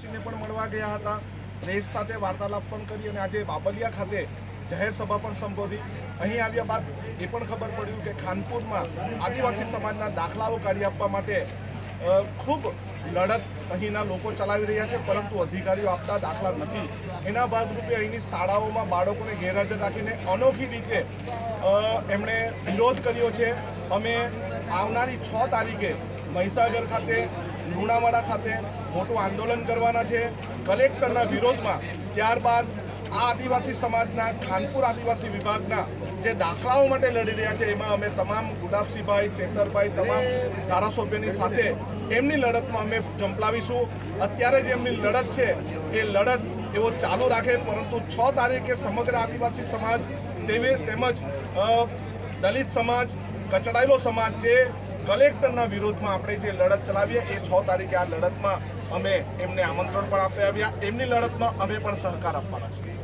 સિંહને પણ મળવા ગયા હતા દેશ સાથે વાર્તાલાપ પણ કરી અને આજે બાબલિયા ખાતે જાહેર સભા પણ સંબોધી. અહીં આવ્યા બાદ એ પણ ખબર પડ્યું કે ખાનપુરમાં આદિવાસી સમાજના દાખલાઓ કાઢી આપવા માટે ખૂબ લડત અહીંના લોકો ચલાવી રહ્યા છે, પરંતુ અધિકારીઓ આપતા દાખલા નથી. એના ભાગરૂપે અહીંની શાળાઓમાં બાળકોને ગેરહાજર રાખીને અનોખી રીતે એમણે વિરોધ કર્યો છે. અમે આવનારી છ તારીખે મહીસાગર ખાતે લુણાવાડા ખાતે મોટું આંદોલન કરવાના છે. કલેક્ટરના વિરોધમાં ત્યારબાદ આ આદિવાસી સમાજના, ખાનપુર આદિવાસી વિભાગના જે દાખલાઓ માટે લડી રહ્યા છે, એમાં અમે તમામ ગુલાબસિંહભાઈ, ચેતરભાઈ, તમામ ધારાસભ્યની સાથે એમની લડતમાં અમે ઝંપલાવીશું અત્યારે જે એમની લડત છે, એ લડત એવો ચાલુ રાખે, પરંતુ છ તારીખે સમગ્ર આદિવાસી સમાજ તેમજ દલિત સમાજ, કચડાયેલો સમાજ જે કલેક્ટરના વિરોધમાં આપણે જે લડત ચલાવીએ, એ છ તારીખે આ લડતમાં અમે એમને આમંત્રણ પણ આપી આવ્યા. એમની લડતમાં અમે પણ સહકાર આપવાના છીએ.